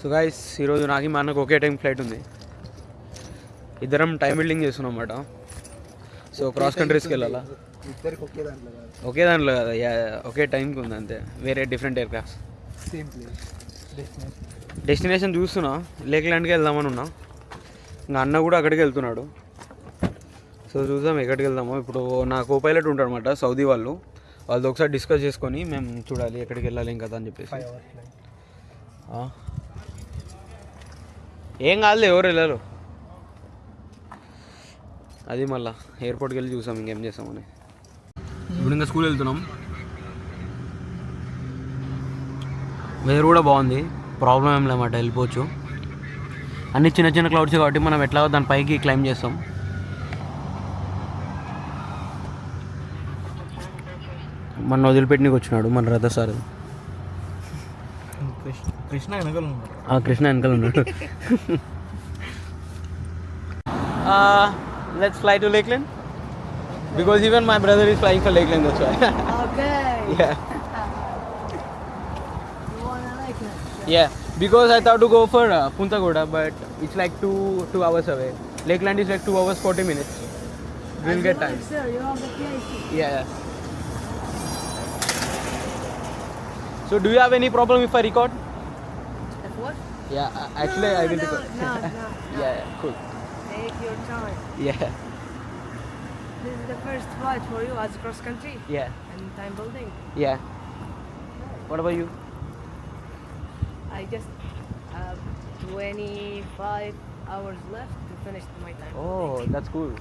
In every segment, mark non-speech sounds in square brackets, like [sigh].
So guys ఈరోజు నాకు మా అన్నకు ఒకే టైం ఫ్లైట్ ఉంది. ఇద్దరం టైం బిల్డింగ్ చేస్తున్నాం అన్నమాట. సో క్రాస్ కంట్రీస్కి వెళ్ళాలా ఒకే దాంట్లో కాదు. ఒకే టైంకి ఉంది అంతే. వేరే different aircrafts place. Destination చూస్తున్నా. లేక్ ల్యాండ్కి వెళ్దామని ఉన్నా. ఇంకా అన్న కూడా అక్కడికి వెళ్తున్నాడు. సో చూద్దాం ఎక్కడికి వెళ్దామో. ఇప్పుడు నా కో పైలట్ ఉంటాడు అనమాట సౌదీ వాళ్ళు. వాళ్ళతో ఒకసారి డిస్కస్ చేసుకొని మేము చూడాలి ఎక్కడికి వెళ్ళాలి ఇంకా అని చెప్పేసి ఫైవ్ అవర్స్ ఫ్లైట్ ఆ. ఏం కాదు ఎవరు వెళ్ళరు? అది మళ్ళా ఎయిర్పోర్ట్కి వెళ్ళి చూసాం ఇంకేం చేస్తామని ఇప్పుడు ఇంకా స్కూల్ వెళ్తున్నాం. వెదర్ కూడా బాగుంది. ప్రాబ్లం ఏం లేమాట వెళ్ళిపోవచ్చు. అన్ని చిన్న చిన్న క్లౌడ్స్ కాబట్టి మనం ఎట్లా దాని పైకి క్లైమ్ చేస్తాం. మన వదిలిపెట్టినకి వచ్చినాడు మన రథ సార్. కృష్ణ కృష్ణ వెనకాల ఉన్నాడు ఆ కృష్ణ వెనకాల ఉన్నాడు let's fly to Lakeland because even my brother is flying for Lakeland that's why Okay. Yeah You wanna like it? Yeah because I thought to go for Puntaguda but it's like two two hours away Lakeland is like two hours forty minutes will get time Sir, you're on vacation. Yeah. yeah. So do you have any problem if I record? If what? Yeah, uh, actually I will no, record. No, no, [laughs] yeah, yeah, cool. Take your time. Yeah, This is the first flight for you as cross country yeah, and time building. yeah. What about you? I just have 25 hours left to finish my time. Oh, that's cool.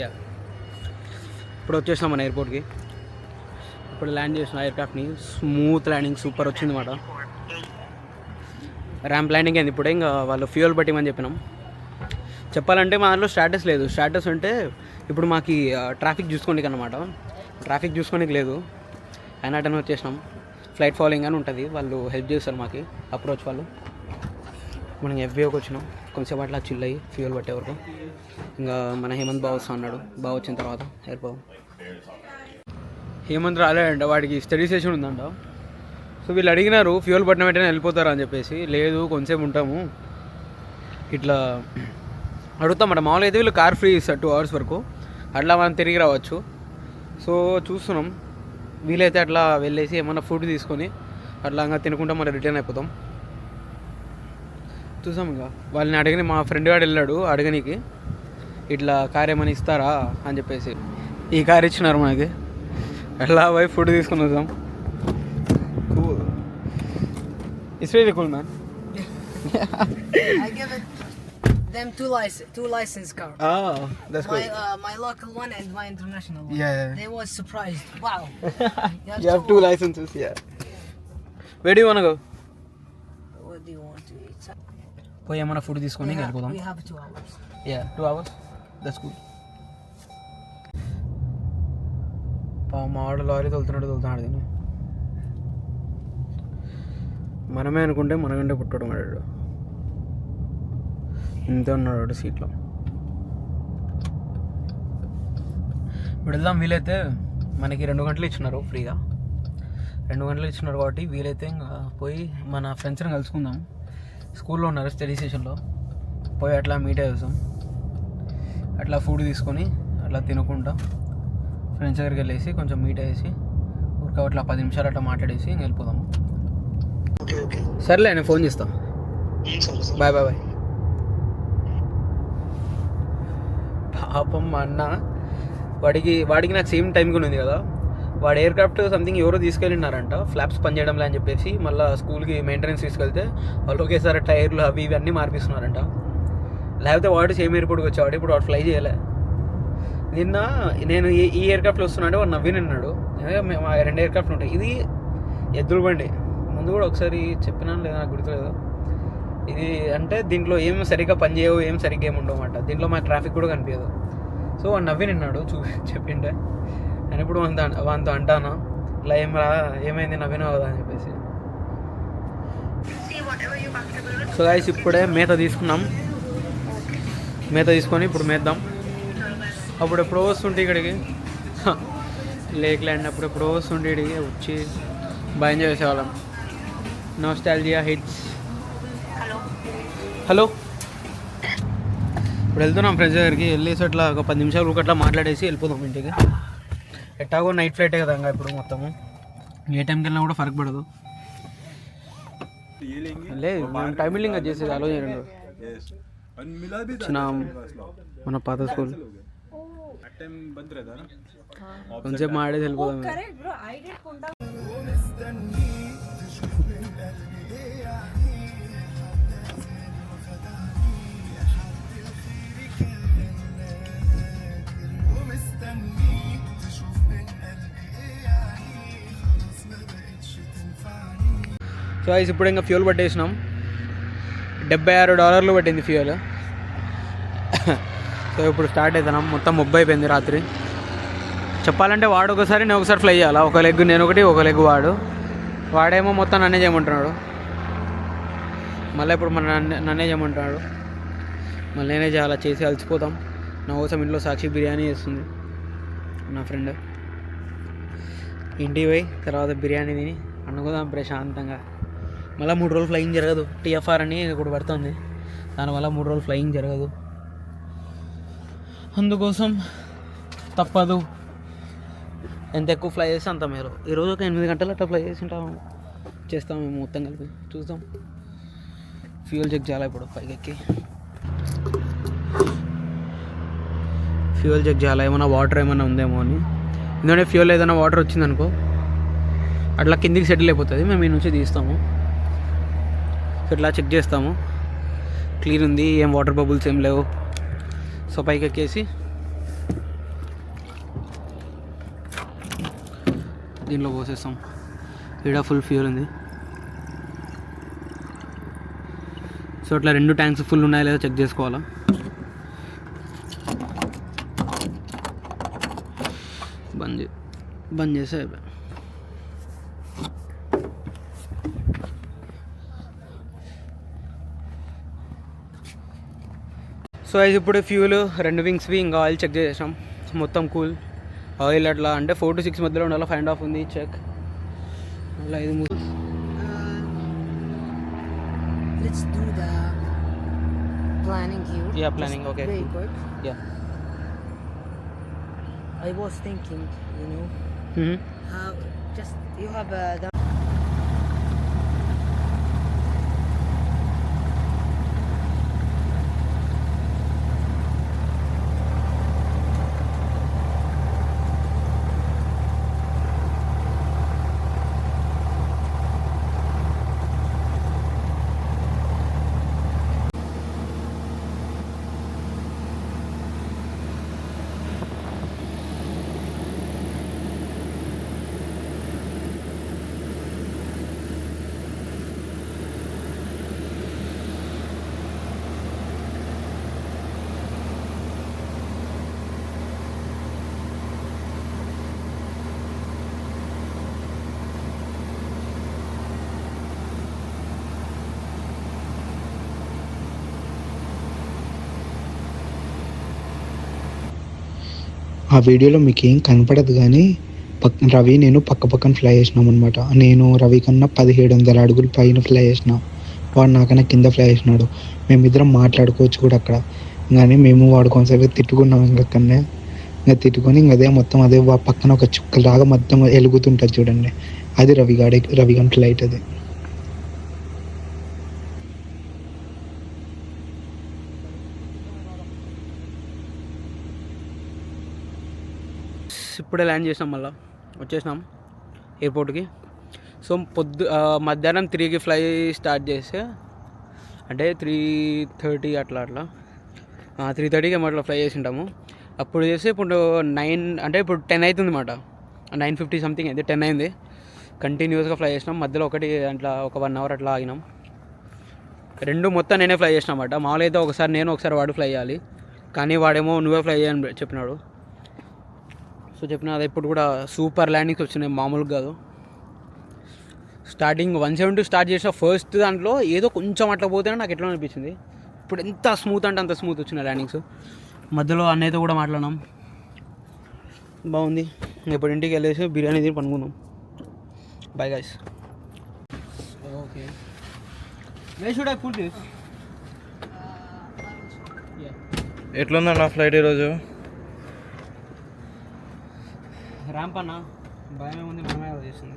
Yeah ఇప్పుడు వచ్చేసాం మన ఎయిర్పోర్ట్కి ఇప్పుడు land చేసిన ఎయిర్క్రాఫ్ట్ని smooth landing super వచ్చింది మాట ramp landing అయింది ఇప్పుడే ఇంకా వాళ్ళు ఫ్యూయల్ పట్టిమని చెప్పినాం. చెప్పాలంటే మా దాంట్లో స్టాటస్ లేదు. స్టాటస్ అంటే ఇప్పుడు మాకు ట్రాఫిక్ చూసుకోనికి అనమాట ట్రాఫిక్ చూసుకోనికి లేదు. అయినా అటెన్ వచ్చేసినాం. ఫ్లైట్ ఫాలోయింగ్ అని ఉంటుంది. వాళ్ళు హెల్ప్ చేస్తారు మాకు అప్రోచ్ వాళ్ళు. మనం ఎఫ్బీఓకి వచ్చినాం. కొంచెంసేపు అట్లా చిల్ అయ్యి ఫ్యూయల్ పట్టే వరకు ఇంకా మన హేమంత్ బావ వస్తా అన్నాడు. బావ వచ్చిన తర్వాత ఎయిర్పోర్ట్ హేమంత్ రాలేడంట వాడికి స్టడీ సెషన్ ఉందంట. సో వీళ్ళు అడిగినారు ఫ్యూయల్ పట్టిన వెంటనే వెళ్ళిపోతారా అని చెప్పేసి. లేదు కొంచెంసేపు ఉంటాము. ఇట్లా అడుగుతామట. మామూలుగా అయితే వీళ్ళు కార్ ఫ్రీ ఇస్తారు టూ అవర్స్ వరకు. అట్లా మనం తిరిగి రావచ్చు. సో చూస్తున్నాం. వీలైతే అట్లా వెళ్ళేసి ఏమన్నా ఫుడ్ తీసుకొని అట్లా ఇంకా తినుకుంటా మనం రిటర్న్ అయిపోతాం. చూసాం ఇంకా. వాళ్ళని అడిగిన మా ఫ్రెండ్ గాడు వెళ్ళాడు అడగనీకి. ఇట్లా కార్ ఏమైనా ఇస్తారా అని చెప్పేసి. ఈ కార్ ఇచ్చినారు మనకి. అట్లా పోయి ఫుడ్ తీసుకుని వద్దాం. It's very cool man them two license, two license car. That's My uh, my local one and my international one. Yeah, yeah. They was surprised. Wow. You have two licenses yeah wed you one go What do you want to eat? పోయి ఏమైనా food తీసుకొని వెళ్ళిపోదాం. Yeah two hours that's good మా వాడు lorry తోలుతున్నాడు తోలుతున్నాడు దీన్ని. మనమే అనుకుంటే మనకంటే పుట్టడం వాడు. ఇంతే ఉన్నాడు సీట్లో. ఇప్పుడు వెళ్దాం వీలైతే మనకి రెండు గంటలు ఇచ్చినారు ఫ్రీగా. రెండు గంటలు ఇచ్చినారు కాబట్టి వీలైతే ఇంకా పోయి మన ఫ్రెండ్స్ని కలుసుకుందాం. స్కూల్లో ఉన్నారు స్టడీ స్టేషన్లో పోయి అట్లా మీట్ అయ్యేసాం అట్లా ఫుడ్ తీసుకొని అట్లా తినకుండా ఫ్రెండ్స్ దగ్గరికి వెళ్ళేసి కొంచెం మీట్ అయ్యేసి ఊరికే అట్లా పది నిమిషాలు అట్లా మాట్లాడేసి వెళ్ళిపోదాము సర్లే నేను ఫోన్ చేస్తాను బాయ్ బాయ్ బాయ్. పాపం మా అన్న వాడికి వాడికి నాకు సేమ్ టైంకి ఉంది కదా. వాడు ఎయిర్ క్రాఫ్ట్ సంథింగ్ ఎవరో తీసుకెళ్ళినారంట. ఫ్లాప్స్ పనిచేయడంలే అని చెప్పేసి మళ్ళీ స్కూల్కి మెయింటెనెన్స్ తీసుకెళ్తే వాళ్ళు ఒకేసారి టైర్లు అవి ఇవి అన్నీ మార్పిస్తున్నారంట. లేకపోతే వాడు సేమ్ ఎయిర్పోర్ట్కి వచ్చేవాడు. ఇప్పుడు వాడు ఫ్లై చేయలే. నిన్న నేను ఈ ఈ ఎయిర్క్రాఫ్ట్లో వస్తున్నా అంటే వాడు నవ్వి నిన్నాడు. మేము రెండు ఎయిర్క్రాఫ్ట్ ఉంటాయి. ఇది ఎద్దుల బండి. ముందు కూడా ఒకసారి చెప్పినాను లేదా నాకు గుర్తులేదు. ఇది అంటే దీంట్లో ఏం సరిగ్గా పని చేయవు ఏం సరిగ్గా ఏమి ఉండవు అన్నమాట. దీంట్లో మా ట్రాఫిక్ కూడా కనిపించదు. సో వాడు నవ్వి నిన్నాడు. చూ చెప్పిండే నేను ఇప్పుడు వంత వానితో అంటాను? ఇలా ఏం రా ఏమైంది నవ్వినావు కదా అని చెప్పేసి. సో గాయస్ ఇప్పుడే మేత తీసుకున్నాం. మేత తీసుకొని ఇప్పుడు మేద్దాం. అప్పుడు ఎప్పుడో వస్తుంటే ఇక్కడికి. లేక్ ల్యాండ్ అప్పుడు ఎప్పుడో వస్తుంటే ఇక్కడికి వచ్చి బాగా ఎంజాయ్ చేసేవాళ్ళం. నోస్టాలజియా హిట్స్ హలో ఇప్పుడు వెళ్తున్నాం ఫ్రెండ్స్ దగ్గరికి. వెళ్ళేసి అట్లా ఒక పది నిమిషాలు అట్లా మాట్లాడేసి వెళ్ళిపోదాం ఇంటికి. ఎట్టాగో నైట్ ఫ్లైటే కదా ఇంకా ఇప్పుడు మొత్తము. ఏ టైంకి వెళ్ళినా కూడా ఫరక్ పడదు. లేదు మేము టైం బిల్డింగ్ అది చేసేది ఆలోచన మన పాత స్కూల్. కొంచెం ఆడేది వెళ్ళిపోదాం. ఇక. ఇప్పుడు ఇంకా ఫ్యూల్ పట్టేసినాం. డెబ్బై ఆరు డాలర్లు పట్టింది ఫ్యూయల్ సో ఇప్పుడు స్టార్ట్ అవుతున్నాం మొత్తం ముబ్బై అయిపోయింది రాత్రి. చెప్పాలంటే వాడు ఒకసారి నేను ఒకసారి ఫ్లై చేయాలా? ఒక లెగ్ నేను ఒకటి ఒక లెగ్ వాడు. వాడేమో మొత్తం నన్నే చేయమంటున్నాడు. మళ్ళీ ఇప్పుడు మన నన్నే నన్నే చేయమంటున్నాడు. మళ్ళీ నేనే చేయాలా? చేసి అలసిపోతాం. నా కోసం ఇంట్లో సాక్షి బిర్యానీ చేస్తుంది. నా ఫ్రెండ్ ఇంటికి పోయి తర్వాత బిర్యానీ తిని అనుకుందాం ప్రశాంతంగా. మళ్ళీ మూడు రోజులు ఫ్లయింగ్ జరగదు. టీఎఫ్ఆర్ అని ఇప్పుడు పడుతుంది. దానివల్ల మూడు రోజులు ఫ్లయింగ్ జరగదు. అందుకోసం తప్పదు. ఎంత ఎక్కువ ఫ్లై చేస్తే అంత మేలు. ఈరోజు ఒక ఎనిమిది గంటలు అట్లా ఫ్లై చేసి ఉంటాము చేస్తాం మేము మొత్తం కలిపి. చూద్దాం. ఫ్యూయల్ చెక్ చేయాలి ఇప్పుడు? పైకి ఎక్కి ఫ్యూయల్ చెక్ చేయాలి? ఏమైనా వాటర్ ఏమైనా ఉందేమో అని. ఎందుకంటే ఫ్యూయల్ ఏదైనా వాటర్ వచ్చిందనుకో అట్లా కిందికి సెటిల్ అయిపోతుంది. మేము ఈ నుంచి తీస్తాము. ఇట్లా చెక్ చేస్తాము. క్లీన్ ఉంది ఏం వాటర్ బబుల్స్ ఏం లేవు. సో పైకి ఎక్కేసి దీంట్లో పోసేస్తాం. ఈడ ఫుల్ ఫ్యూల్ ఉంది. సో ఇట్లా రెండు ట్యాంక్స్ ఫుల్ ఉన్నాయా లేదా చెక్ చేసుకోవాలా. బంద్ చే బంద్ చేసే అయిపోయా సో అయితే ఇప్పుడు ఫ్యూల్ రెండు వింగ్స్వి ఇంకా ఆయిల్ చెక్ చేసాం మొత్తం కూల్ ఆయిల్ అట్లా అంటే ఫోర్ టు సిక్స్ మధ్యలో ఉండాలి? ఫైండ్ ఆఫ్ ఉంది చెక్ అలా ఐదు planning okay I was thinking you just you have the ఆ వీడియోలో మీకు ఏం కనపడదు కానీ పక్ రవి నేను పక్క పక్కన ఫ్లై చేసినాం అనమాట నేను రవి కన్నా పదిహేడు వందల అడుగులు పైన ఫ్లై చేసిన. వాడు నాకన్నా కింద ఫ్లై చేసినాడు. మేమిద్దరం మాట్లాడుకోవచ్చు కూడా అక్కడ. కానీ మేము వాడు కొంతసేపు తిట్టుకున్నాం ఇంకా అక్కడనే. ఇంకా తిట్టుకొని ఇంకా అదే మొత్తం అదే వా పక్కన ఒక చుక్కలాగా మొత్తం వెలుగుతుంటుంది చూడండి. అది రవి గాడి రవి గంట లైట్ అది. ఇప్పుడే ల్యాండ్ చేసినాం మళ్ళీ. వచ్చేసినాం ఎయిర్పోర్ట్కి. సో పొద్దు మధ్యాహ్నం త్రీకి ఫ్లై స్టార్ట్ చేస్తే అంటే త్రీ థర్టీ అట్లా అట్లా. త్రీ థర్టీకి ఏమో అట్లా ఫ్లై చేసి ఉంటాము. అప్పుడు చేస్తే ఇప్పుడు నైన్ అంటే ఇప్పుడు టెన్ అవుతుంది మాట నైన్ ఫిఫ్టీ సంథింగ్ అయింది టెన్ అయింది. కంటిన్యూస్గా ఫ్లై చేసినాం. మధ్యలో ఒకటి అట్లా ఒక వన్ అవర్ అట్లా ఆగినాం. రెండు మొత్తం నేనే ఫ్లై చేసిన అన్నమాట. మామూలు అయితే ఒకసారి నేను ఒకసారి వాడు ఫ్లై చేయాలి. కానీ వాడేమో నువ్వే ఫ్లై చేయని చెప్పినాడు. సో చెప్పిన అది ఇప్పుడు కూడా సూపర్ ల్యాండింగ్స్ వచ్చినాయి మామూలుగా కాదు. స్టార్టింగ్ వన్ సెవెంటీ స్టార్ట్ చేసిన ఫస్ట్ దాంట్లో ఏదో కొంచెం అట్లా పోతేనే నాకు ఎట్లా అనిపించింది. ఇప్పుడు ఎంత స్మూత్ అంటే అంత స్మూత్ వచ్చిన ల్యాండింగ్స్. మధ్యలో అన్నయ్యతో కూడా మాట్లాడినాం. బాగుంది. ఇప్పుడు ఇంటికి వెళ్ళేసి బిర్యానీ తిని పనుకుందాం. Bye guys okay should I put this flight ఈరోజు? ర్యాంప్ అన్న భయం ఉంది మనమే చేస్తుంది